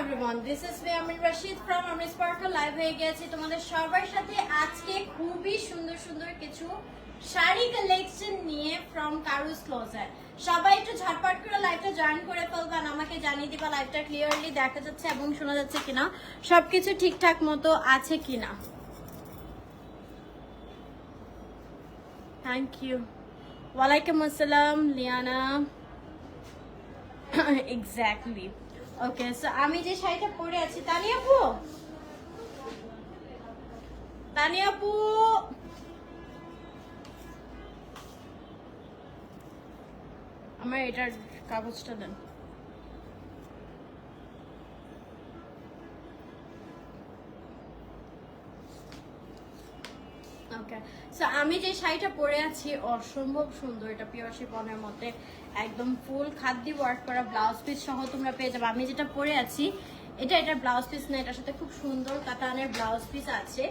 Everyone this is me Aamir Rashid from Aamir sparkle live হয়ে গেছি। তোমাদের সবার সাথে আজকে খুবই সুন্দর সুন্দর কিছু শাড়ি কালেকশন নিয়ে ফ্রম কারুস ক্লোজার সবাই একটু ঝটপট করে লাইভটা জয়েন করে ফেলবেন আমাকে জানিয়ে দিবা লাইভটা ক্লিয়ারলি দেখা যাচ্ছে এবং শোনা যাচ্ছে কিনা। সবকিছু ঠিকঠাক মতো আছে কিনা। থ্যাংক ইউ ওয়ালাইকুম আসসালাম, লিয়ানা। এক্স্যাক্টলি ওকে সো আমি যে শাড়িটা পরে আছি তানি আপু? তানি আপু? আমার এটার কাগজটা দেন। ওকে সো আমি যে শাড়িটা পরে আছি, অসম্ভব সুন্দর। এটা পিওর শিপনের মধ্যে একদম ফুল খাদ্য ওয়ার্ক করা ব্লাউজ পিস সহ তোমরা পেয়ে যাবে। আমি যেটা পরে আছি, এটা এটা ব্লাউজ পিস না, এটার সাথে খুব সুন্দর কাতানের ব্লাউজ পিস আছে।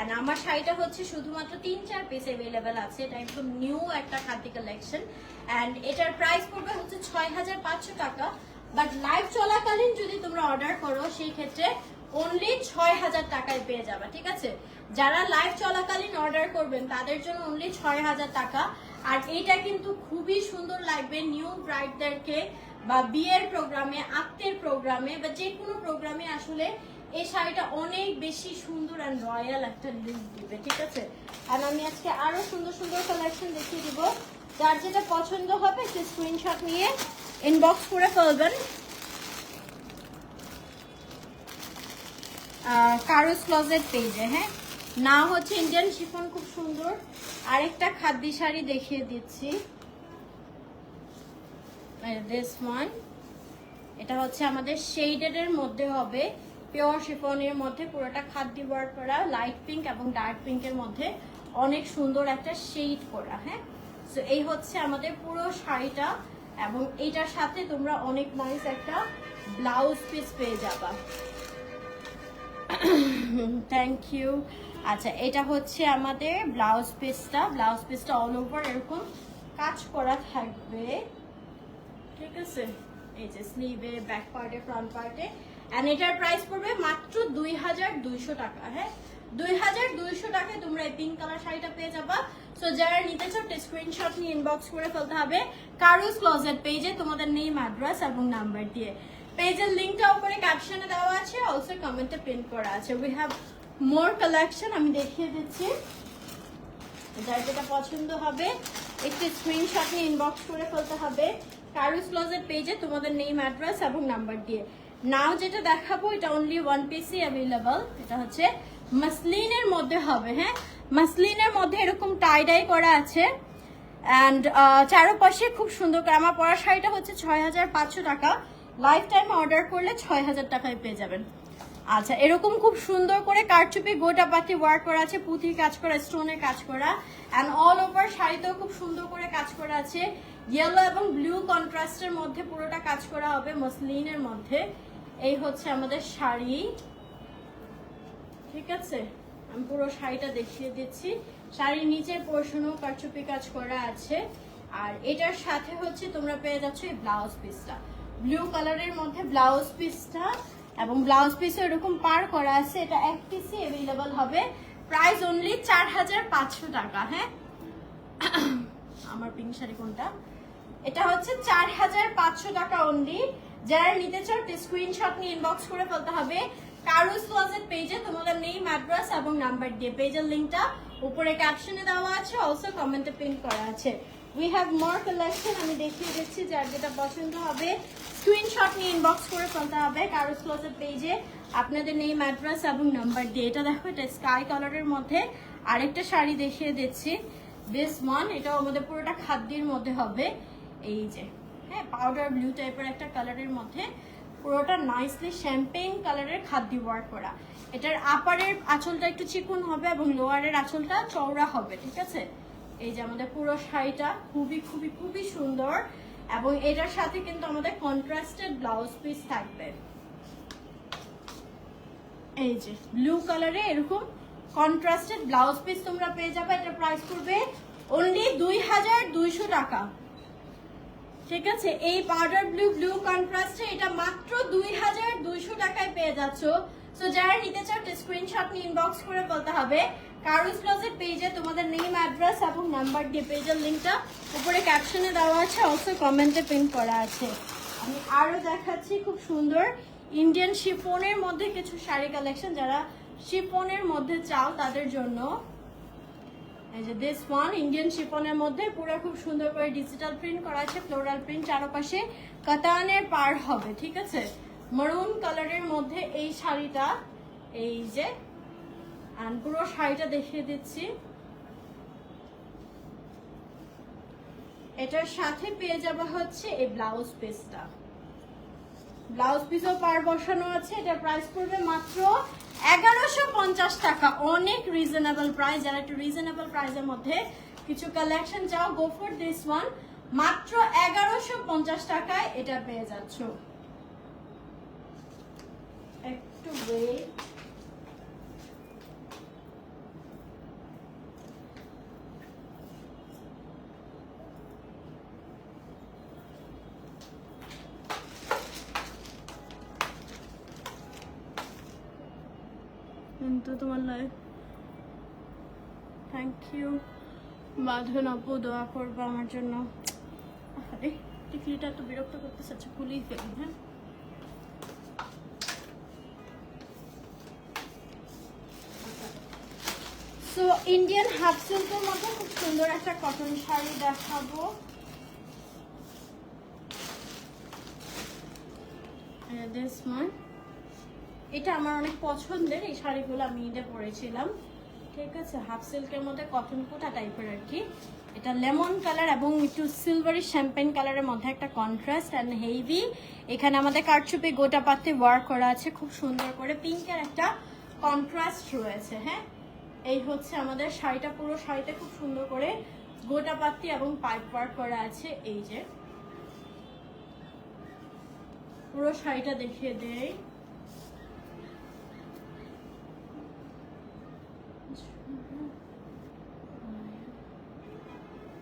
এন্ড আমার শাড়িটা হচ্ছে শুধুমাত্র তিন, চার পিস অ্যাভেলেবেল আছে। এটা একদম নিউ একটা খাদ্য কালেকশন অ্যান্ড এটার প্রাইস পড়বে হচ্ছে ছয় হাজার পাঁচশো টাকা। বাট লাইভ চলাকালীন যদি তোমরা অর্ডার করো, সেই ক্ষেত্রে অনলি ছয় হাজার টাকায় পেয়ে যাবে, ঠিক আছে? যারা লাইভ চলাকালীন অর্ডার করবেন, তাদের জন্য অনলি ছয় হাজার টাকা। আর এইটা কিন্তু খুবই সুন্দর লাগবে নিউ ব্রাইডদেরকে বা বিয়ের প্রোগ্রামে আত্মের প্রোগ্রামে বা যে কোনো প্রোগ্রামে আসলে এই শাড়িটা অনেক বেশি সুন্দর অ্যান্ড রয়্যাল একটা লুক দিবে, ঠিক আছে? আর আমি আজকে আরও সুন্দর সুন্দর কালেকশন দেখিয়ে দিব। যার যেটা পছন্দ হবে, সে স্ক্রিনশট নিয়ে ইনবক্স করে ফেলবেন। কারোস ক্লজেট পেজে হ্যাঁ? না হচ্ছে ইন্ডিয়ান শিফন খুব সুন্দর। আরেকটা খাদ্যি শাড়ি দেখিয়ে দিচ্ছি। এটা হচ্ছে আমাদের শেডেড এর মধ্যে হবে। পিওর শিফনের মধ্যে পুরোটা খাদ্য ওয়ার্ক করা লাইট পিঙ্ক এবং ডার্ক পিঙ্কের মধ্যে অনেক সুন্দর একটা শেড করা হ্যাঁ? সো এই হচ্ছে আমাদের পুরো শাড়িটা এবং এইটার সাথে তোমরা অনেক নাইস একটা ব্লাউজ পিস পেয়ে যাবা। থ্যাংক ইউ আচ্ছা এটা হচ্ছে আমাদের ব্লাউজ পিসটা। ব্লাউজ পিসটা অল ওভার এরকম কাজ করা থাকবে। ঠিক আছে? এই যে স্লিভে ব্যাক পার্টে ফ্রন্ট পার্টে অ্যান্ড এটার প্রাইস পড়বে মাত্র দুই হাজার দুইশো টাকা হ্যাঁ? দুই হাজার দুইশো টাকায় তোমরা এই পিঙ্ক কালার শাড়িটা পেয়ে যাবা। সো যারা নিতে চাও স্ক্রিনশট নিয়ে ইনবক্স করে ফেলতে হবে। কারুস ক্লোজেট পেজে তোমাদের নেম অ্যাড্রেস এবং নাম্বার দিয়ে। পেজের লিঙ্কটা উপরে ক্যাপশনে দেওয়া আছে অলসো কমেন্টে পিন করা আছে। উই হ্যাভ মোর কালেকশন আমি দেখিয়ে দিচ্ছি। যার যেটা পছন্দ হবে, একটু স্ক্রিনশট নিয়ে ইনবক্স করে ফেলতে হবে। কারুস ক্লোজেট পেজে তোমাদের নেম অ্যাড্রেস এবং নাম্বার দিয়ে। নাও যেটা দেখাবো, এটা অনলি ওয়ান পিসই অ্যাভেলেবল এটা হচ্ছে মাসলিনের মধ্যে হবে হ্যাঁ? মাসলিনের মধ্যে এরকম টাই ডাই করা আছে। অ্যান্ড চারোপাশে খুব সুন্দর করে আমার পরা শাড়িটা হচ্ছে ছয় হাজার পাঁচশো টাকা। লাইফ টাইম অর্ডার করলে ছয় হাজার টাকায় পেয়ে যাবেন। আচ্ছা এরকম খুব সুন্দর করে কারচুপি, গোটা পাতি ওয়ার্ক করা আছে, পুঁথির কাজ করা স্টোনের কাজ করা অ্যান্ড অল ওভার শাড়িতেও খুব সুন্দর করে কাজ করা আছে। ইয়েলো এবং ব্লু কন্ট্রাস্টের মধ্যে পুরোটা কাজ করা হবে মসলিনের মধ্যে। এই হচ্ছে আমাদের শাড়ি। ঠিক আছে? আমি পুরো শাড়িটা দেখিয়ে দিচ্ছি। শাড়ির নিচের পোর্শনও কারচুপি কাজ করা আছে। আর এটার সাথে হচ্ছে তোমরা পেয়ে যাচ্ছ এই ব্লাউজ পিসটা ব্লু কালারের মধ্যে ব্লাউজ পিসটা এবং ব্লাউজ পিসও এরকম পার করা আছে, এটা এক পিসই অ্যাভেলেবল হবে। প্রাইস অনলি চার হাজার পাঁচশো টাকা হ্যাঁ? আমার পিঙ্ক শাড়ি কোনটা? এটা হচ্ছে চার হাজার পাঁচশো টাকা অনলি যারা নিতে চাও স্ক্রিনশট নিয়ে ইনবক্স করে ফেলতে হবে। কারুস ক্লোজেট পেজে তোমাদের নেম অ্যাড্রেস এবং নাম্বার দিয়ে পেজের লিঙ্কটা উপরে ক্যাপশনে দেওয়া আছে অলসো কমেন্টে পিন করা আছে। উই হ্যাভ মোর কালেকশন আমি দেখিয়ে দিচ্ছি যার যেটা পছন্দ হবে। স্ক্রিনশট নিয়ে ইনবক্স করে ফেলতে হবে। কারুস ক্লোজেট পেজে আপনাদের নেম অ্যাড্রেস এবং নাম্বার দিয়ে। এটা দেখো, এটা স্কাই কালারের মধ্যে আরেকটা শাড়ি দেখিয়ে দিচ্ছি। বেস ওয়ান এটাও আমাদের পুরোটা খাদ্যের মধ্যে হবে। এই যে হ্যাঁ পাউডার ব্লু টাইপের একটা কালারের মধ্যে পুরোটা নাইসলি শ্যাম্পেইন কালারের খাদ্য ওয়ার্ক করা। এটার আপারের আঁচলটা একটু চিকুন হবে এবং লোয়ারের আঁচলটা চওড়া হবে, ঠিক আছে? এই যে আমাদের পুরো শাড়িটা খুবই খুবই খুবই সুন্দর। এবং এটার সাথে কিন্তু আমাদের কন্ট্রাস্টেড ব্লাউজ পিস থাকবে। এই যে ব্লু কালারে এরকম কন্ট্রাস্টেড ব্লাউজ পিস তোমরা পেয়ে যাবে, এটা প্রাইস করবে অনলি দুই হাজার দুইশো টাকা। ঠিক আছে? এই পাউডার ব্লু ব্লু কন্ট্রাস্টে এটা মাত্র দুই হাজার দুই পেয়ে যাচ্ছ। সো যারা নিতে চাও স্ক্রিনশট নিয়ে ইনবক্স করে বলতে হবে। কারুস ক্লোজেট পেজে তোমাদের নেম অ্যাড্রেস এবং নাম্বার দিয়ে পেজের লিঙ্কটা উপরে ক্যাপশনে দেওয়া আছে অলসো কমেন্টে পিন করা আছে। আমি আরও দেখাচ্ছি খুব সুন্দর ইন্ডিয়ান শিফনের মধ্যে কিছু শাড়ি কালেকশন যারা শিফনের মধ্যে চাও তাদের জন্য। এই যে দিস ওয়ান ইন্ডিয়ান শিফনের মধ্যে পুরো খুব সুন্দর করে ডিজিটাল প্রিন্ট করা আছে ফ্লোরাল প্রিন্ট চারপাশে কাতানের পার হবে, ঠিক আছে? মারুন কালারের মধ্যে এই শাড়িটা, এই যে পুরো শাড়িটা দেখিয়ে দিচ্ছি। এটার সাথে পেয়ে যাবে হচ্ছে এই ব্লাউজ পিসটা ব্লাউজ পিসও পার বসানো আছে, এটার প্রাইস পড়বে মাত্র এগারোশো পঞ্চাশ টাকা। অনেক রিজনেবল প্রাইস যারা একটু রিজনেবল প্রাইসের মধ্যে কিছু কালেকশন চাও গো ফর দিস ওয়ান মাত্র এগারোশো পঞ্চাশ টাকায় এটা পেয়ে যাচ্ছ। একটু ওয়েট কিন্তু তোমার লাইফ থ্যাংক ইউ বাঁধন আপু, দোয়া করব আমার জন্য। আরে, টিকলিটা তো বিরক্ত করতেছে আচ্ছা খুলেই ফেলি হ্যাঁ? সো ইন্ডিয়ান হাফ সিল্কের মধ্যে খুব সুন্দর একটা কটন শাড়ি দেখাবো। দিস ওয়ান এটা আমার অনেক পছন্দের, এই শাড়িগুলো আমি ঈদে পরেছিলাম। ঠিক আছে হাফ সিল্কের মধ্যে কটন কোটা টাইপের আর কি। এটা লেমন কালার এবং একটু সিলভারি শ্যাম্পেন কালারের মধ্যে একটা কন্ট্রাস্ট অ্যান্ড হেভি এখানে আমাদের কারচুপি গোটা পাতে ওয়ার্ক করা আছে, খুব সুন্দর করে পিঙ্কের একটা কন্ট্রাস্ট রয়েছে হ্যাঁ? এই হচ্ছে আমাদের শাড়িটা, পুরো শাড়িতে খুব সুন্দর করে গোটা পাত্তি এবং পাইপ ওয়ার্ক করা আছে, এই যে। পুরো শাড়িটা দেখিয়ে দেয়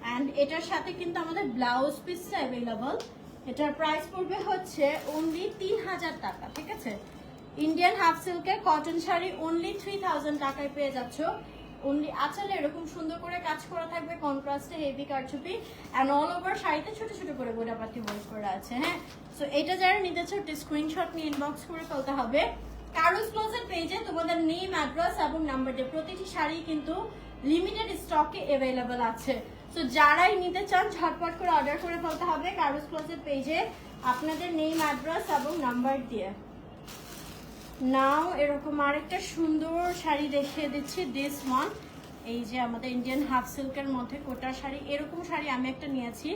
অ্যান্ড এটার সাথে কিন্তু আমাদের ব্লাউজ পিসটা অ্যাভেলেবল এটার প্রাইস পড়বে হচ্ছে অনলি তিন হাজার টাকা, ঠিক আছে? ইন্ডিয়ান হাফ সিল্কের cotton sari only three thousand টাকায় পেয়ে যাচ্ছ। অনলি আঁচলে এরকম সুন্দর করে কাজ করা থাকবে কন্ট্রাস্টে হেভি কারচুপি। অ্যান্ড অল ওভার শাড়িতে ছোট ছোট করে গোড়াপাতি ওয়ার্ক করা আছে হ্যাঁ? সো এটা যারা নিতে চাও স্ক্রিনশট নিয়ে ইনবক্স করে ফেলতে হবে। কারুস ক্লোজের পেজে তোমাদের নেম, অ্যাড্রেস এবং নাম্বার দিয়ে প্রতিটি শাড়ি কিন্তু লিমিটেড স্টকে অ্যাভেলেবল আছে। তো যারাই নিতে চান, ঝটপট করে অর্ডার করে ফেলতে হবে কারোস ক্লোজের পেজে আপনাদের নেম, অ্যাড্রেস এবং নাম্বার দিয়ে। নাও এরকম আরেকটা সুন্দর শাড়ি দেখিয়ে দিচ্ছি দিস ওয়ান এই যে আমাদের ইন্ডিয়ান হাফ সিল্কের মধ্যে কোটা শাড়ি, এরকম শাড়ি আমি একটা নিয়েছি।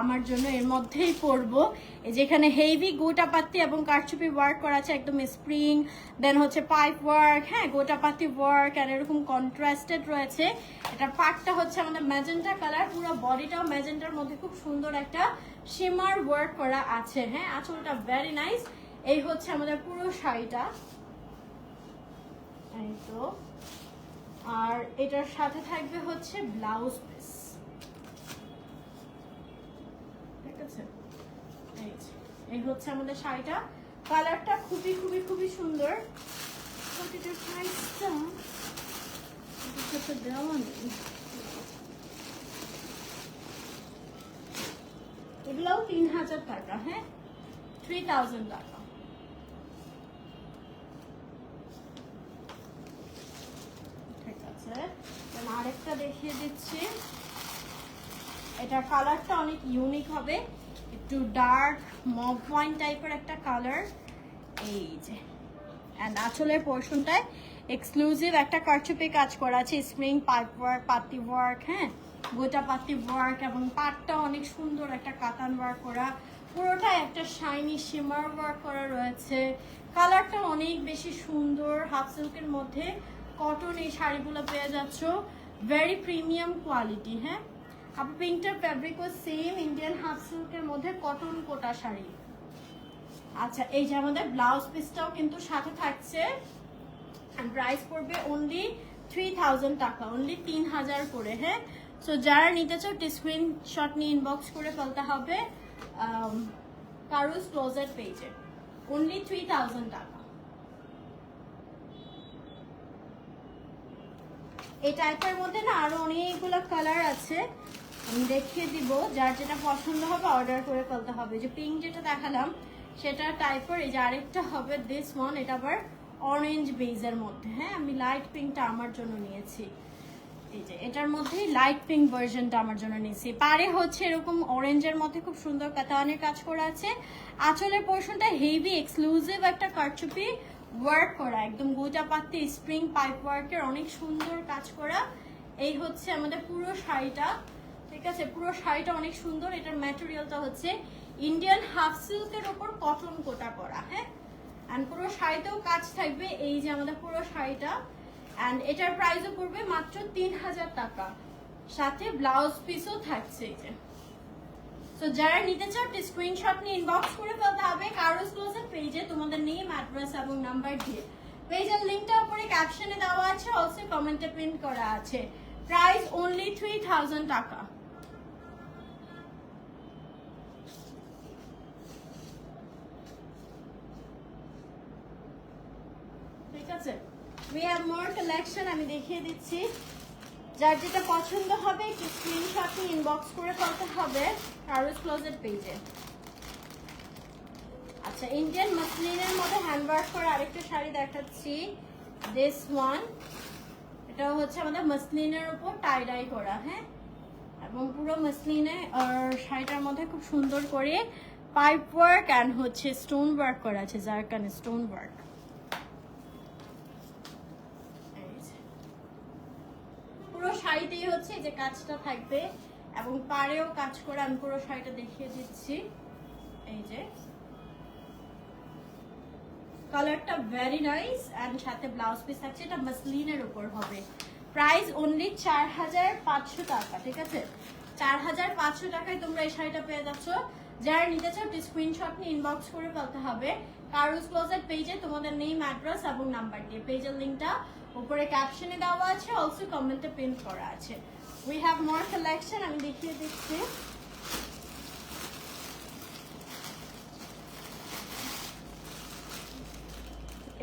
আমার জন্য এর মধ্যেই পরবো। এই যেখানে হেভি গোটা পাত্তি এবং কারচুপি ওয়ার্ক করা আছে, একদম স্প্রিং দেন হচ্ছে পাইপ ওয়ার্ক হ্যাঁ গোটা পাত্তি ওয়ার্ক আর এরকম কন্ট্রাস্টেড রয়েছে। এটার পার্টটা হচ্ছে আমাদের ম্যাজেন্টা কালার পুরো বডিটাও ম্যাজেন্টার মধ্যে খুব সুন্দর একটা শিমার ওয়ার্ক করা আছে। হ্যাঁ আঁচলটা ভেরি নাইস এই হচ্ছে আমাদের পুরো শাড়িটা। এই তো। আর এটার সাথে থাকবে হচ্ছে ব্লাউজ পিস। ঠিক আছে? এই হচ্ছে আমাদের শাড়িটা। কালারটা খুবই খুবই খুবই সুন্দর। এটার প্রাইসটা দেওয়া নেই। এগুলোও তিন হাজার টাকা হ্যাঁ? থ্রি থাউজেন্ড টাকা ঠিক আছে then আরেকটা দেখিয়ে দিচ্ছি। এটার কালারটা অনেক ইউনিক হবে। একটু ডার্ক মব ওয়াইন টাইপের একটা কালার এই যে। অ্যান্ড আঁচলের পোর্শনটায় এক্সক্লুসিভ একটা কারচুপে কাজ করা আছে। স্প্রিং পাইপ ওয়ার্ক পাতি ওয়ার্ক হ্যাঁ? গোটা পাতি ওয়ার্ক এবং পাটটা অনেক সুন্দর একটা কাতান ওয়ার্ক করা। পুরোটা একটা শাইনি শিমার ওয়ার্ক করা রয়েছে। কালারটা অনেক বেশি সুন্দর। হাফ সিল্কের মধ্যে কটন এই শাড়িগুলো পেয়ে যাচ্ছ। ভেরি প্রিমিয়াম কোয়ালিটি হ্যাঁ আপনার পিঙ্কটার ফ্যাব্রিকও সেম ইন্ডিয়ান হাফ সিল্কের মধ্যে কটন কোটা শাড়ি। আচ্ছা এই যে আমাদের ব্লাউজ পিসটাও কিন্তু সাথে থাকছে। প্রাইস পড়বে অনলি থ্রি থাউজেন্ড টাকা অনলি তিন হাজার করে হ্যাঁ? সো যারা নিতে চাও স্ক্রিনশট নিয়ে ইনবক্স করে ফেলতে হবে কারুস ক্লোজার পেজে অনলি থ্রি থাউজেন্ড টাকা। এই টাইপের মধ্যে না আরও অনেকগুলো কালার আছে। আমি দেখিয়ে দিব, যার যেটা পছন্দ হবে অর্ডার করে ফেলতে হবে। যে পিঙ্ক যেটা দেখালাম, সেটা টাইপের এই যে আরেকটা হবে দিস ওয়ান এটা আবার অরেঞ্জ বেজের মধ্যে। হ্যাঁ আমি লাইট পিঙ্কটা আমার জন্য নিয়েছি। এই যে এটার মধ্যেই লাইট পিঙ্ক ভার্সনটা আমার জন্য নিয়েছি। পারে হচ্ছে এরকম অরেঞ্জের মধ্যে খুব সুন্দর কাতানের কাজ করা আছে। আঁচলের পোর্শনটা হেভি এক্সক্লুসিভ একটা কারচুপি। ওয়ার্ক করা, একদম গোটা পাত্তি স্প্রিং পাইপ ওয়ার্কের অনেক সুন্দর কাজ করা। এই হচ্ছে আমাদের পুরো শাড়িটা, ঠিক আছে? পুরো শাড়িটা অনেক সুন্দর, এটার ম্যাটেরিয়ালটা হচ্ছে ইন্ডিয়ান হাফ সিল্কের ওপর কটন কোটা করা হ্যাঁ? অ্যান্ড পুরো শাড়িতেও কাজ থাকবে এই যে আমাদের পুরো শাড়িটা। অ্যান্ড এটার প্রাইসও পড়বে মাত্র তিন হাজার টাকা। সাথে ব্লাউজ পিসও থাকছে এই যে। তো যারা নিতে চাও, একটি স্ক্রিনশট নিয়ে ইনবক্স করে ফেলতে হবে। কারোস ক্লোজের পেজে তোমাদের নেম অ্যাড্রেস এবং নাম্বার দিয়ে। পেজের লিঙ্কটা উপরে ক্যাপশনে দেওয়া আছে অলসো কমেন্টে প্রিন্ট করা আছে। প্রাইস অনলি থ্রি থাউজেন্ড টাকা। ঠিক আছে? উই হ্যাভ মোর কালেকশন আমি দেখিয়ে দিচ্ছি। যার যেটা পছন্দ হবে, একটু স্ক্রিনশট ইনবক্স করে ফেলতে হবে কারোস ক্লোজেট পেজে আচ্ছা ইন্ডিয়ান মাসলিনের মধ্যে হ্যান্ডওয়ার্ক করে আরেকটা শাড়ি দেখাচ্ছি। দিস ওয়ান এটা হচ্ছে আমাদের মাসলিনের উপর টাই ডাই করা হ্যাঁ? এবং পুরো মাসলিনে শাড়িটার মধ্যে খুব সুন্দর করে পাইপ ওয়ার্ক অ্যান্ড হচ্ছে স্টোন ওয়ার্ক করা আছে কারণে স্টোন ওয়ার্ক পুরো শাড়িতেই হচ্ছে যে কাজটা থাকবে এবং পাড়েও কাজ করে আমি পুরো শাড়িটা দেখিয়ে দিচ্ছি। এই যে। কালারটা ভেরি নাইস অ্যান্ড সাথে ব্লাউজ পিস থাকছে, এটা মাসলিনের উপর হবে। প্রাইস অনলি চার হাজার পাঁচশো টাকা, ঠিক আছে? চার হাজার পাঁচশো টাকায় তোমরা এই শাড়িটা পেয়ে যাচ্ছ। যারা নিতে চাও স্ক্রিনশট নিয়ে ইনবক্স করে ফেলতে হবে। কারুস ক্লোজেট পেজে তোমাদের নেম অ্যাড্রেস এবং নাম্বার দিয়ে। পেজের লিঙ্কটা উপরে ক্যাপশনে দেওয়া আছে অলসো কমেন্টে প্রিন্ট করা আছে। উই হ্যাভ মোর কালেকশন আমি দেখিয়ে দিচ্ছি।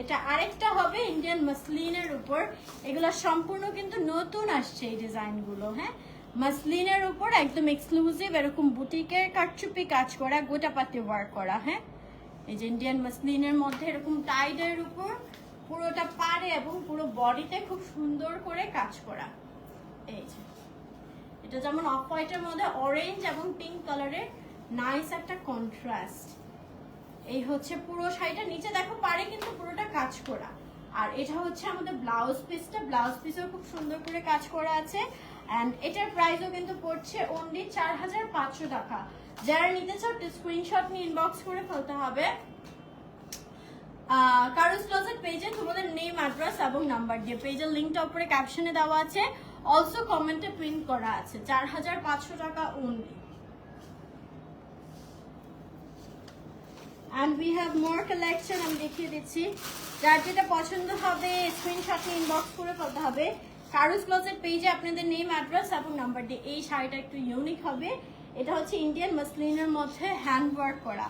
এটা আরেকটা হবে ইন্ডিয়ান মাসলিনের উপর। এগুলো সম্পূর্ণ কিন্তু নতুন আসছে এই ডিজাইনগুলো হ্যাঁ? মাসলিনের উপর একদম এক্সক্লুসিভ এরকম বুটিকের কাটচুপি কাজ করা, গোটা গোটাপাতি ওয়ার্ক করা হ্যাঁ? এই যে ইন্ডিয়ান মাসলিনের মধ্যে এরকম টাইডের উপর পুরোটা পারে এবং পুরো বডিতে খুব সুন্দর করে কাজ করা। এই যে। এটা যেমন অফ হোয়াইটের মধ্যে অরেঞ্জ এবং পিঙ্ক কালারের নাইস একটা কন্ট্রাস্ট এই হচ্ছে পুরো শাড়িটা। নিচে দেখো পারে কিন্তু পুরোটা কাজ করা। আর এটা হচ্ছে আমাদের ব্লাউজ পিসটা ব্লাউজ পিসও খুব সুন্দর করে কাজ করা আছে। অ্যান্ড এটার প্রাইসও কিন্তু পড়ছে অনলি চার হাজার পাঁচশো টাকা। যারা নিতে চাও স্ক্রিনশট নিয়ে ইনবক্স করে ফেলতে হবে। কারোস ক্লোজেট পেজে তোমাদের নেম অ্যাড্রেস এবং নাম্বার দিয়ে পেজের লিঙ্কটা উপরে ক্যাপশনে দেওয়া আছে। অলসো কমেন্টে প্রিন্ট করা আছে। চার হাজার পাঁচশো টাকা only and we have more collection আমি দেখিয়ে দিচ্ছি। যার যেটা পছন্দ হবে স্ক্রিনশট ইনবক্স করে ফেলতে হবে। কারুস ক্লোজেট পেজে আপনাদের নেম অ্যাড্রেস এবং নাম্বার দিয়ে এই শাড়িটা একটু ইউনিক হবে। এটা হচ্ছে ইন্ডিয়ান মাসলিনের মধ্যে হ্যান্ড ওয়ার্ক করা।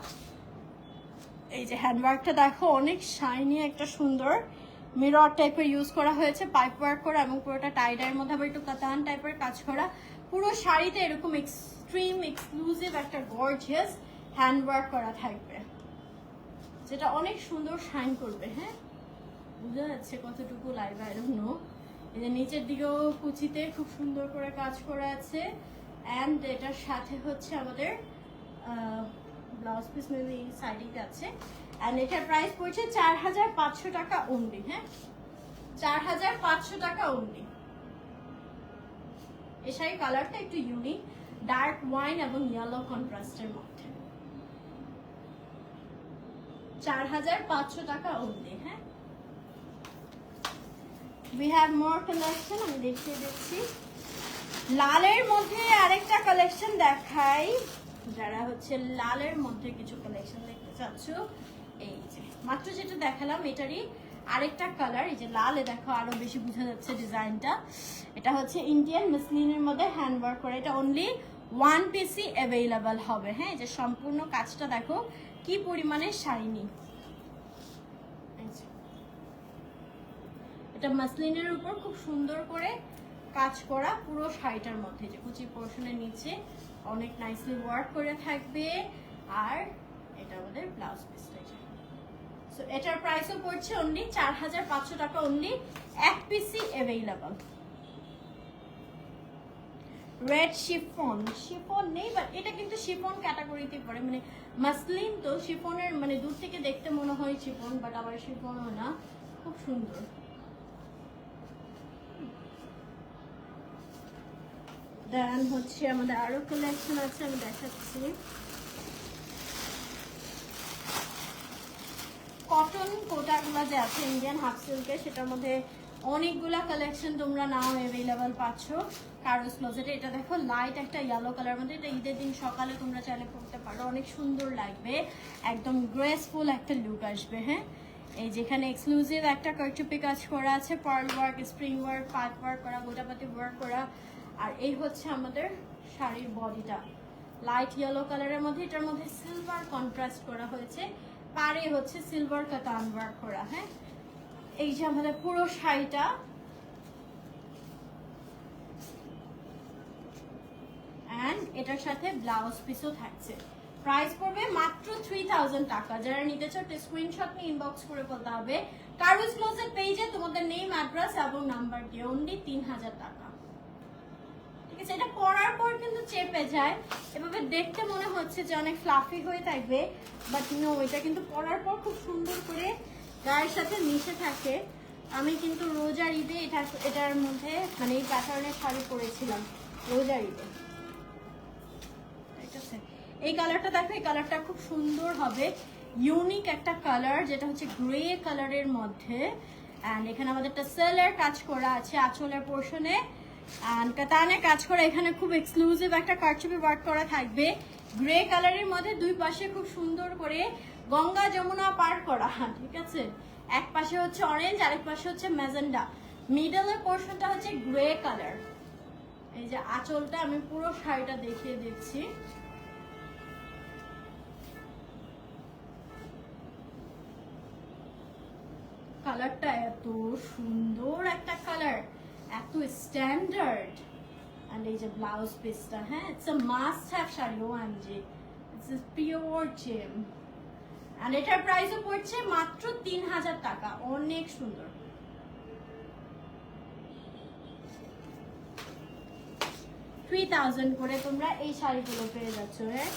এই যে হ্যান্ড ওয়ার্কটা দেখো, অনেক শাইনি একটা সুন্দর মিরর টাইপের ইউজ করা হয়েছে পাইপ ওয়ার্ক করা এবং পুরোটা টাইডার মধ্যে আবার একটু কাতান টাইপের কাজ করা। পুরো শাড়িতে এরকম এক্সট্রিম এক্সক্লুসিভ একটা গর্জিয়াস হ্যান্ড ওয়ার্ক করা থাকবে, যেটা অনেক সুন্দর শাইন করবে হ্যাঁ? বোঝা যাচ্ছে কতটুকু লাইভ ডোন্ট নো এই যে নিচের দিকেও কুচিতে খুব সুন্দর করে কাজ করা আছে। অ্যান্ড এটার সাথে হচ্ছে আমাদের ব্লাউজ পিস মেবি সাইডিং আছে অ্যান্ড এটার প্রাইস পড়ছে চার হাজার পাঁচশো টাকা অনলি হ্যাঁ? চার হাজার পাঁচশো টাকা অনলি এই শাড়ির কালারটা একটু ইউনিক ডার্ক ওয়াইন এবং ইয়েলো কন্ট্রাস্টের মধ্যে। চার হাজার পাঁচশো টাকা অনলি হ্যাঁ? লালের মধ্যে আরেকটা কালেকশন দেখাই। যারা হচ্ছে লালের মধ্যে কিছু কালেকশন দেখতে চাচ্ছ, এই যে, মাত্র যেটা দেখালাম, এটারই আরেকটা কালার এই যে লালে দেখো আরও বেশি বোঝা যাচ্ছে ডিজাইনটা। এটা হচ্ছে ইন্ডিয়ান মাসলিনের মধ্যে হ্যান্ড ওয়ার্ক করা। এটা অনলি ওয়ান পিসি অ্যাভেলেবেল হবে। হ্যাঁ যে সম্পূর্ণ কাজটা দেখো, কি পরিমাণে শাইনি এটা মাসলিনের উপর খুব সুন্দর করে কাজ করা পুরো শাড়িটার মধ্যে যে কুচি পোর্শনের নিচে। অনেক নাইসলি ওয়ার্ক করে থাকবে। আর এটা আমাদের ব্লাউজ পিসটা সো এটার প্রাইসও পড়ছে অনলি চার হাজার পাঁচশো টাকা অনলি এক পিসই অ্যাভেলেবল রেড শিফন শিফন নেই বাট এটা কিন্তু শিফন ক্যাটাগরিতে পড়ে। মানে মাসলিন তো শিফনের মানে দূর থেকে দেখতে মনে হয় শিফন বাট আবার শিফনও না। খুব সুন্দর। দেন হচ্ছে আমাদের আরও কালেকশন আছে, আমি দেখাচ্ছি। কটন কোটাগুলো যে আছে ইন্ডিয়ান হাফ সিল্কের সেটার মধ্যে অনেকগুলা কালেকশন তোমরা নাও অ্যাভেলেবেল পাচ্ছ। কারোস ক্লোজেটে এটা দেখো লাইট একটা ইয়েলো কালার মধ্যে, এটা ঈদের দিন সকালে তোমরা চাইলে পড়তে পারো। অনেক সুন্দর লাগবে, একদম গ্রেসফুল একটা লুক আসবে হ্যাঁ? এই যেখানে এক্সক্লুসিভ একটা কারচুপি কাজ করা আছে পার্ল ওয়ার্ক স্প্রিং ওয়ার্ক পাট ওয়ার্ক করা গোটাপাতি ওয়ার্ক করা আর এই হচ্ছে আমাদের শাড়ির বডিটা। লাইট ইয়েলো কালারের মধ্যে, এটার মধ্যে সিলভার কন্ট্রাস্ট করা হয়েছে। পারে হচ্ছে সিলভার কাতান ওয়ার্ক করা হ্যাঁ? এই যে আমাদের পুরো শাড়িটা। এটার সাথে ব্লাউজ পিসও থাকছে। প্রাইস পড়বে মাত্র থ্রি থাউজেন্ড টাকা। যারা নিতে চাও স্ক্রিনশট নিয়ে ইনবক্স করে বলতে হবে। কারুস ক্লোজের পেজে তোমাদের নেম অ্যাড্রেস এবং নাম্বার দিয়ে অনলি তিন হাজার টাকা। আছে এটা পরার পর কিন্তু চেপে যায়। এভাবে দেখতে মনে হচ্ছে যে অনেক ফ্লাফি হয়ে থাকবে বাট নো এটা কিন্তু পরার পর খুব সুন্দর করে গায়ের সাথে মিশে থাকে। আমি কিন্তু রোজার ঈদে এটা, এটার মধ্যে মানে এই প্যাটার্নের শাড়ি পরেছিলাম, রোজার ঈদে। এই কালারটা দেখো, এই কালারটা খুব সুন্দর হবে। ইউনিক একটা কালার যেটা হচ্ছে গ্রে কালারের মধ্যে। অ্যান্ড এখানে আমাদের একটা সেলের কাজ করা আছে আঁচলের পোর্শনে অ্যান্ড কাতানে কাজ করা এখানে খুব এক্সক্লুসিভ একটা কারচুপি ওয়ার্ক করা থাকবে। গ্রে কালারের মধ্যে দুই পাশে খুব সুন্দর করে গঙ্গা যমুনা পার করা, ঠিক আছে? এক পাশে হচ্ছে অরেঞ্জ আরেক পাশে হচ্ছে ম্যাজেন্ডা মিডলের পোর্শনটা হচ্ছে গ্রে কালার এই যে আঁচলটা আমি পুরো শাড়িটা দেখিয়ে দিচ্ছি। কালারটা এত সুন্দর একটা কালার এত স্ট্যান্ডার্ড অ্যান্ড এই যে ব্লাউজ পিসটা হ্যাঁ it's a must have sari, O Angie. It's a pure gem and এটার প্রাইসও পড়ছে মাত্র তিন হাজার টাকা। অনেক সুন্দর। থ্রি থাউজেন্ড করে তোমরা এই শাড়িগুলো পেয়ে যাচ্ছ হ্যাঁ।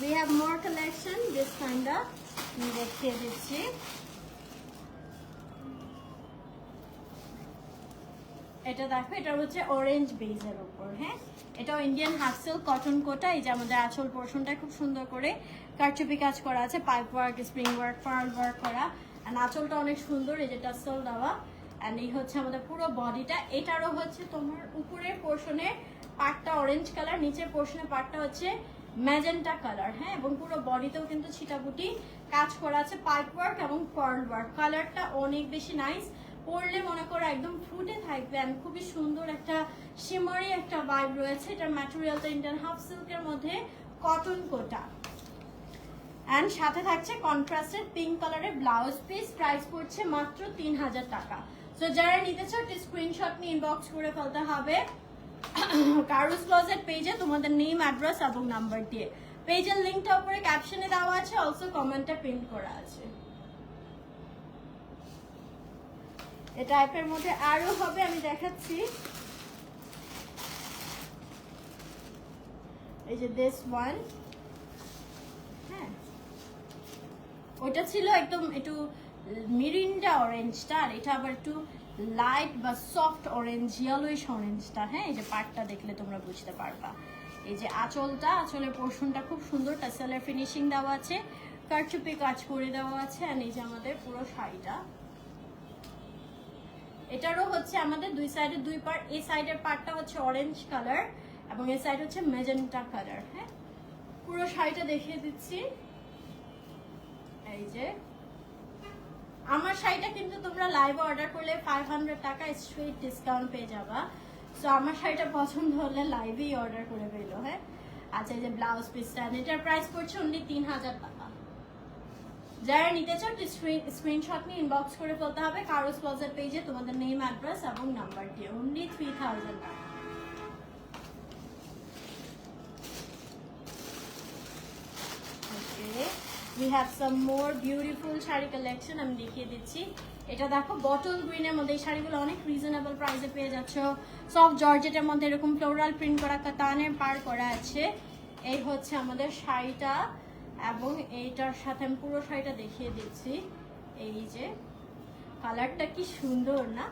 We have more collection this kind আমি দেখিয়ে দিচ্ছি। এটা দেখো, এটা হচ্ছে অরেঞ্জ বেজের উপর হ্যাঁ? এটাও Indian half silk cotton Kota এই যে আমাদের আঁচল পোর্শনটা খুব সুন্দর করে কারচুপি কাজ করা আছে pipe work spring work pearl work করা। অ্যান্ড আঁচলটা অনেক সুন্দর, এই যে টাসল দেওয়া। অ্যান্ড এই হচ্ছে আমাদের পুরো বডিটা এটারও হচ্ছে তোমার উপরের পোর্শনে পার্টটা অরেঞ্জ কালার নিচের পোর্শনের পার্টটা হচ্ছে ম্যাজেন্টা কালার হ্যাঁ? এবং পুরো বডিতেও কিন্তু ছিটাপুটি কাজ করা আছে পাইপ ওয়ার্ক এবং পার্ল ওয়ার্ক কালারটা অনেক বেশি নাইস পরলে মনে করো একদম ফুটে থাকবে and খুবই সুন্দর একটা শিমারি একটা ভাইব রয়েছে। এটার ম্যাটেরিয়ালটা ইন্ডিয়ান হাফ সিল্কের মধ্যে কটন কোটা। অ্যান্ড সাথে থাকছে কন্ট্রাস্টেড পিঙ্ক কালারের ব্লাউজ পিস প্রাইস পড়ছে মাত্র তিন হাজার টাকা। তো যারা নিতে চাও, একটি স্ক্রিনশট নিয়ে ইনবক্স করে ফেলতে হবে। কারুস ক্লোজেট পেজে তোমাদের নেম অ্যাড্রেস এবং নাম্বার দিয়ে। পেজের লিঙ্কটা উপরে ক্যাপশনে দেওয়া আছে অলসো কমেন্টটা প্রিন্ট করা আছে। এই টাইপের মধ্যে আরও হবে, আমি দেখাচ্ছি। এই যে দিস ওয়ান হ্যাঁ। ওইটা ছিল একদম একটু মিরিন্ডা অরেঞ্জটা আর এটা আবার একটু লাইট বা সফট অরেঞ্জ ইয়েলোইশ অরেঞ্জটা হ্যাঁ? এই যে পার্টটা দেখলে তোমরা বুঝতে পারবা। এই যে আঁচলটা, আঁচলের পোর্শনটা খুব সুন্দর টাসেলের ফিনিশিং দেওয়া আছে, কারচুপি কাজ করে দেওয়া আছে আর এই যে আমাদের পুরো শাড়িটা। এটারও হচ্ছে আমাদের দুই সাইডে দুই পার্ট এই সাইডের পার্টটা হচ্ছে অরেঞ্জ কালার এবং এই সাইড হচ্ছে মেজেন্টা কালার হ্যাঁ? পুরো শাড়িটা দেখিয়ে দিচ্ছি। এই যে। আমার শাড়িটা কিন্তু তোমরা লাইভে অর্ডার করলে ফাইভ হান্ড্রেড টাকা স্ট্রেট ডিসকাউন্ট পেয়ে যাবা। সো আমার শাড়িটা পছন্দ হলে লাইভেই অর্ডার করে পেল হ্যাঁ? আচ্ছা এই যে ব্লাউজ পিসটা এটার প্রাইস পড়ছে অনলি তিন হাজার টাকা। যারা নিতে চান স্ক্রিনশট নিয়ে ইনবক্স করে ফেলতে হবে। কারও স্পজার পেজে তোমাদের নেম অ্যাড্রেস এবং নাম্বার দিয়ে। অনলি থ্রি থাউজেন্ড টাকা। We have some more beautiful sari collection আমি দেখিয়ে দিচ্ছি। এটা দেখো বটল গ্রিনের মধ্যে এই শাড়িগুলো অনেক রিজনেবল প্রাইসে পেয়ে যাচ্ছ। সফট জর্জেটের মধ্যে এরকম ফ্লোরাল প্রিন্ট করা কাতানের পার করা আছে। এই হচ্ছে আমাদের শাড়িটা। এবং এইটার সাথে আমি পুরো শাড়িটা দেখিয়ে দিচ্ছি। এই যে, কালারটা কি সুন্দর না?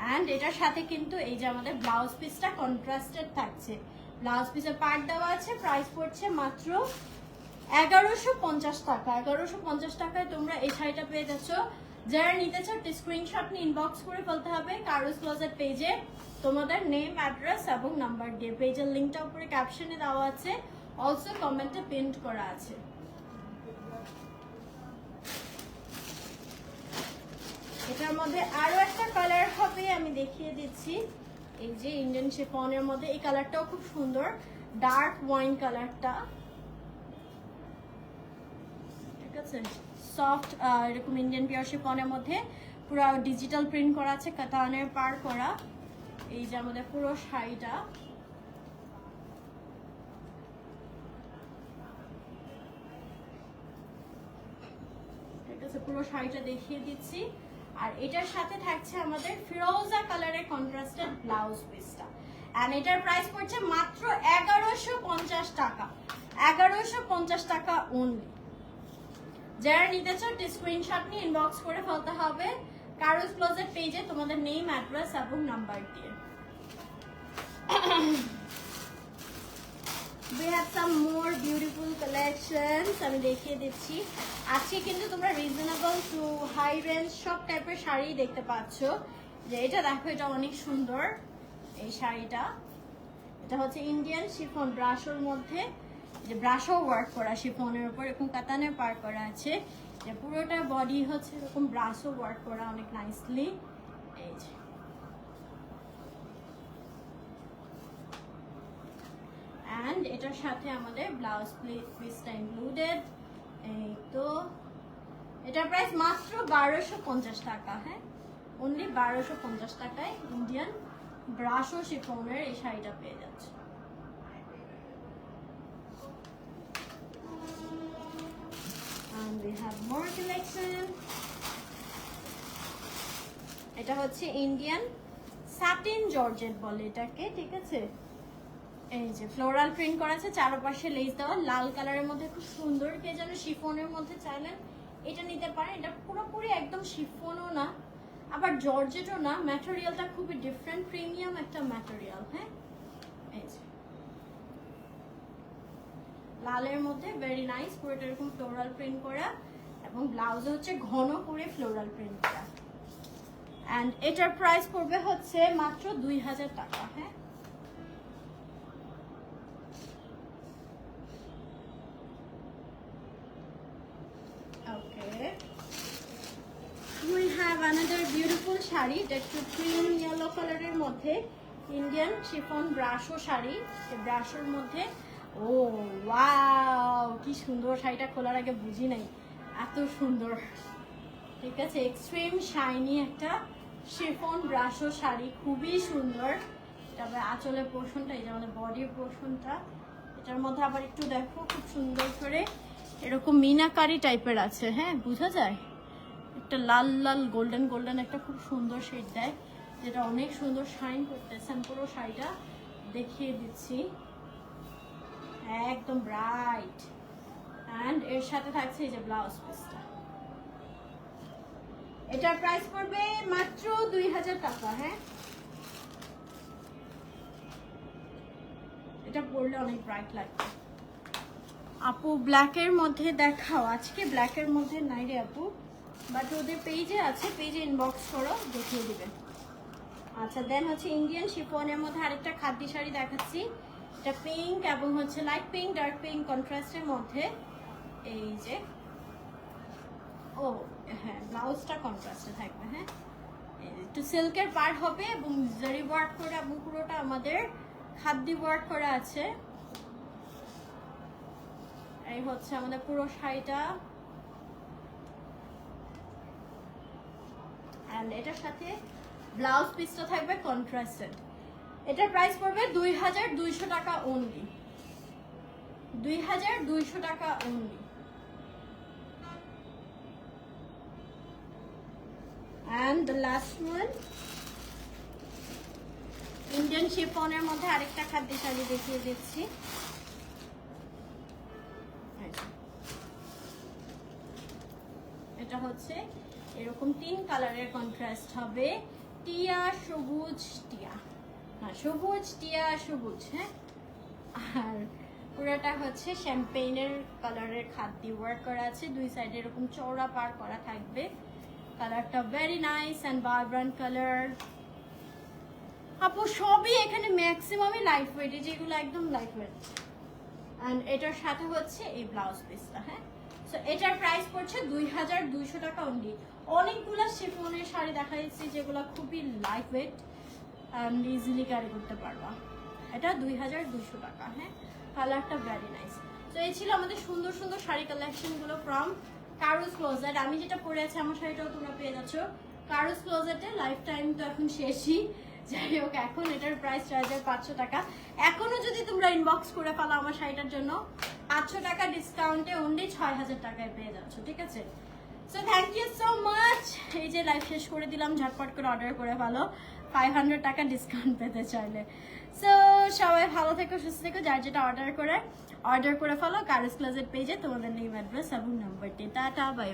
অ্যান্ড এটার সাথে কিন্তু এই যে আমাদের ব্লাউজ পিসটা কন্ট্রাস্টেড থাকছে। ব্লাউজ পিসে পার্ট দেওয়া আছে প্রাইস পড়ছে মাত্র এগারোশো পঞ্চাশ টাকা। এগারোশো পঞ্চাশ টাকায় তোমরা এই শাড়িটা পেয়ে যাচ্ছ। যারা নিতে চাও স্ক্রিনশট নিয়ে ইনবক্স করে ফেলতে হবে। কারোস ক্লোজের পেজে তোমাদের নেম অ্যাড্রেস এবং নাম্বার দিয়ে। পেজের লিঙ্কটা উপরে ক্যাপশনে দেওয়া আছে। অলসো কমেন্টে প্রিন্ট করা আছে। এটার মধ্যে আরও একটা কালার হবে, আমি দেখিয়ে দিচ্ছি। এই যে ইন্ডিয়ান শিফনের মধ্যে, এই কালারটাও খুব সুন্দর। ডার্ক ওয়াইন কালারটা ঠিক আছে? সফট এরকম ইন্ডিয়ান পিওর শিফনের মধ্যে পুরো ডিজিটাল প্রিন্ট করা আছে, কাতানের পার করা। এই যে আমাদের পুরো শাড়িটা ঠিক আছে, পুরো শাড়িটা দেখিয়ে দিচ্ছি। আর এটার সাথে থাকছে আমাদের ফিরোজা কালারের কন্ট্রাস্টেড ব্লাউজ পিসটা অ্যান্ড এটার প্রাইস পড়ছে মাত্র এগারোশো পঞ্চাশ টাকা। এগারোশো পঞ্চাশ টাকা অনলি যারা নিতে চাও স্ক্রিনশট নিয়ে ইনবক্স করে ফেলতে হবে। কারোস ক্লোজের পেজে তোমাদের নেম অ্যাড্রেস এবং নাম্বার দিয়ে। We have some more beautiful collections. আমি দেখিয়ে দিচ্ছি। আজকে কিন্তু তোমরা রিজনেবল টু হাই রেঞ্জ সব টাইপের শাড়ি দেখতে পাচ্ছ। যে এটা দেখো, এটা অনেক সুন্দর, এই শাড়িটা। এটা হচ্ছে ইন্ডিয়ান শিফন ব্রাশোর মধ্যে। যে ব্রাশও ওয়ার্ক করা শিফনের উপর, এরকম কাতানের পার করা আছে। যে পুরোটা বডি হচ্ছে এরকম ব্রাশও ওয়ার্ক করা অনেক নাইসলি এই যে অ্যান্ড এটার সাথে আমাদের ব্লাউজ পিসটা ইনক্লুডেড এই তো, এটার প্রাইস মাত্র বারোশো পঞ্চাশ টাকা হ্যাঁ? অনলি বারোশো পঞ্চাশ টাকায় ইন্ডিয়ান ব্রাশো শিফনের এই শাড়িটা পেয়ে যাচ্ছে. এটা হচ্ছে ইন্ডিয়ান সাটিন জর্জেট বলে এটাকে, ঠিক আছে? এই যে ফ্লোরাল প্রিন্ট করা আছে, চারপাশে লেস দেওয়া, লাল কালারের মধ্যে খুব সুন্দর, কে যেন শিফনের মধ্যে চাইলেন এটা নিতে পারেন এটা পুরোপুরি একদম শিফনও না, আবার জর্জেটও না ম্যাটেরিয়ালটা খুবই ডিফারেন্ট প্রিমিয়াম একটা ম্যাটেরিয়াল হ্যাঁ? এই যে, লালের মধ্যে ভেরি নাইস পুরোটা এরকম ফ্লোরাল প্রিন্ট করা, এবং ব্লাউজে হচ্ছে ঘন করে ফ্লোরাল প্রিন্ট করা। অ্যান্ড এটার প্রাইস পড়বে হচ্ছে মাত্র দুই হাজার টাকা হ্যাঁ Okay. We have another beautiful sari, এটা একটু ক্রিম ইয়েলো কালারের মধ্যে ইন্ডিয়ান শিফন ব্রাশো শাড়ি ব্রাশোর মধ্যে। ও ওয়াও কি সুন্দর শাড়িটা খোলার আগে বুঝি নাই। এত সুন্দর। ঠিক আছে এক্সট্রিম শাইনি একটা শিফন ব্রাশো শাড়ি, খুবই সুন্দর। তারপরে আঁচলের পোর্শনটা এই যে আমাদের বডির পোর্শনটা এটার মধ্যে আবার একটু দেখো, খুব সুন্দর করে। এরকম মিনাকারি টাইপের আছে হ্যাঁ বোঝা যায়? একটা লাল লাল গোল্ডেন গোল্ডেন একটা খুব সুন্দর শেড দেয়, যেটা অনেক সুন্দর শাইন করতেছে। আমি পুরো শাড়িটা দেখিয়ে দিচ্ছি। একদম ব্রাইট অ্যান্ড এর সাথে থাকছে এই যে ব্লাউজ পিসটা এটার প্রাইস পড়বে মাত্র দুই হাজার টাকা হ্যাঁ? এটা পরলে অনেক ব্রাইট লাগবে। আপু ব্ল্যাকের মধ্যে দেখাও। আজকে ব্ল্যাকের মধ্যে নাই রে আপু। বাট ওদের পেজে আছে পেজে ইনবক্স করো, দেখিয়ে দিবেন আচ্ছা দেন হচ্ছে ইন্ডিয়ান শিফনের মধ্যে আরেকটা খাদ্যি শাড়ি দেখাচ্ছি। এটা পিঙ্ক এবং হচ্ছে লাইট পিঙ্ক ডার্ক পিঙ্ক কন্ট্রাস্টের মধ্যে। এই যে, ও হ্যাঁ ব্লাউজটা কন্ট্রাস্টে থাকবে হ্যাঁ। একটু সিল্কের পার্ট হবে এবং জারি ওয়ার্ক করে এবং পুরোটা আমাদের খাদ্যি ওয়ার্ক করা আছে। এই হচ্ছে আমাদের পুরো শাড়িটা। অ্যান্ড এটার সাথে ব্লাউজ পিসটা থাকবে কন্ট্রাস্টেড এটার প্রাইস পড়বে দুই টাকা অনলি দুই টাকা only and last one Indian শেপনের মধ্যে আরেকটা খাদ্য শাড়ি দেখিয়ে দিচ্ছি। এটা হচ্ছে এরকম তিন কালারের কন্ট্রাস্ট হবে। টিয়া, সবুজ, টিয়া। হ্যাঁ সবুজ, টিয়া, সবুজ হ্যাঁ? আর পুরোটা হচ্ছে শ্যাম্পেইনের কালারের খাদ দিয়ে ওয়ার্ক করা আছে। দুই সাইডে এরকম চওড়া পার করা থাকবে। কালারটা very nice and vibrant colour আপু, সবই এখানে ম্যাক্সিমামই লাইট ওয়েট যেগুলো একদম লাইট ওয়েট অ্যান্ড এটার সাথে হচ্ছে এই ব্লাউজ পিসটা হ্যাঁ? এটার প্রাইস পড়ছে দুই হাজার দুইশো টাকা অনলি অনেকগুলো শিফনের শাড়ি দেখা যাচ্ছে যেগুলো খুবই লাইট ওয়েট ইজিলি ক্যারি করতে পারবা। এটা দুই হাজার দুইশো টাকা হ্যাঁ? কালারটা ভেরি নাইস তো এই ছিল আমাদের সুন্দর সুন্দর শাড়ি কালেকশনগুলো ফ্রম কারুস ক্লোজেট আমি যেটা পরে আছি, আমার শাড়িটাও তোমরা পেয়ে যাচ্ছ। কারুস ক্লোজেটে লাইফ টাইম তো এখন শেষই। যাই হোক, এখন এটার প্রাইস চার পাঁচশো টাকা। এখনও যদি তোমরা ইনবক্স করে ফেলো আমার শাড়িটার জন্য পাঁচশো টাকা ডিসকাউন্টে অনলি ছয় হাজার টাকায় পেয়ে যাচ্ছ, ঠিক আছে? So thank you so much এই যে লাইভ শেষ করে দিলাম, ঝটপট করে অর্ডার করে ভালো ফাইভ হান্ড্রেড টাকা ডিসকাউন্ট পেতে চাইলে। সো সবাই ভালো থেকো, সুস্থ থেকো, যার যেটা অর্ডার করে অর্ডার করে ফেলো। কারেস ক্লাজের পেজে তোমাদের নেম অ্যাড্রেস এবং নাম্বারটি টাটা বাই